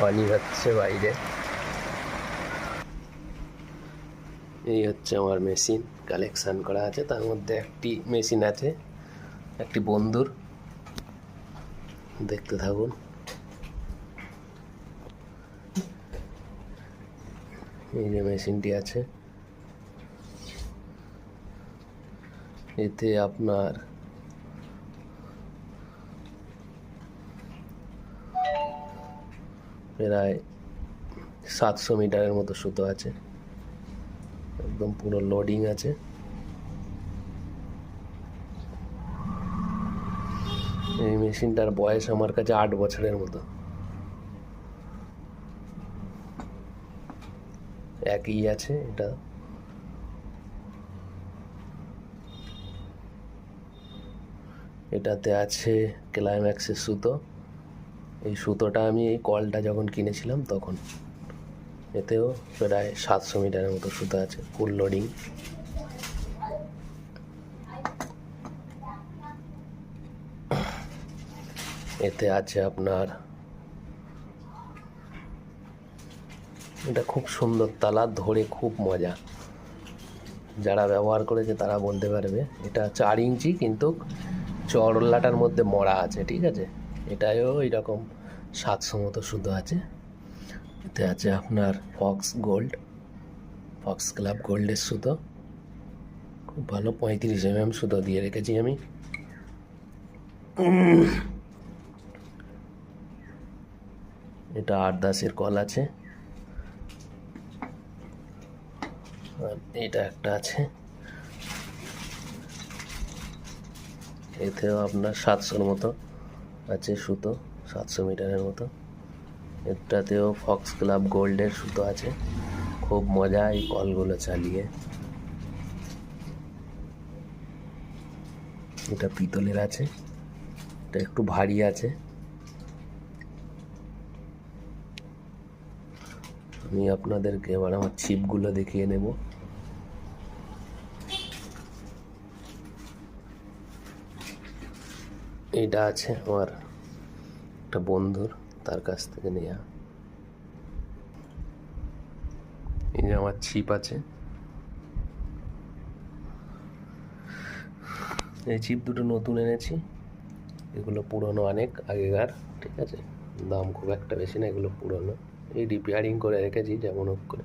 পানি হচ্ছে বাইরে। এই হচ্ছে আমার মেশিন, কালেকশন করা আছে। তার মধ্যে একটি মেশিন আছে, একটি বন্ধুর। দেখতে থাকুন। এই যে মেশিনটি আছে। এতে আপনার প্রায় সাতশো মিটারের মতো সুতো আছে। একদম পুরো লোডিং আছে। এই মেশিনটার বয়স আমার কাছে আট বছরের মতো। একই আছে এটা। এটাতে আছে ক্লাইম্যাক্সের সুতো। এই সুতোটা আমি এই কলটা যখন কিনেছিলাম তখন। এতেও প্রায় সাতশো মিটারের মতো সুতো আছে, ফুল লোডিং। এতে আছে আপনার, এটা খুব সুন্দর তালা, ধরে খুব মজা। যারা ব্যবহার করেছে তারা বলতে পারবে, এটা চার ইঞ্চি কিন্তু চড়লাটার মধ্যে মরা আছে, ঠিক আছে? এটাও এরকম সাতশো মতো সুতো আছে। এতে আছে আপনার ফক্স গোল্ড ফক্স ক্লাব গোল্ডের সুতো। খুব ভালো, পঁয়ত্রিশ এম সুতো দিয়ে রেখেছি আমি। এটা আট দাসের কল আছে। আর এটা একটা আছে। এতেও আপনার সাতশোর মতো। আছে সুতো, সাতশো মিটারের মতো। এটাতেও ফক্স ক্লাব গোল্ডের সুতো আছে। খুব মজা এই কলগুলো চালিয়ে। এটা পিতলের আছে। এটা একটু ভারী আছে। আমি আপনাদেরকে এবার আমার ছিপগুলো দেখিয়ে নেব। এটা আছে আমার একটা বন্ধুর, তার কাছ থেকে নেওয়া এই যে আমার ছিপ আছে। এই ছিপ দুটো নতুন এনেছি। এগুলো পুরনো অনেক আগেকার, ঠিক আছে? দাম খুব একটা বেশি না, এগুলো পুরনো। এই রিপেয়ারিং করে রেখেছি, যেমন হোক করে।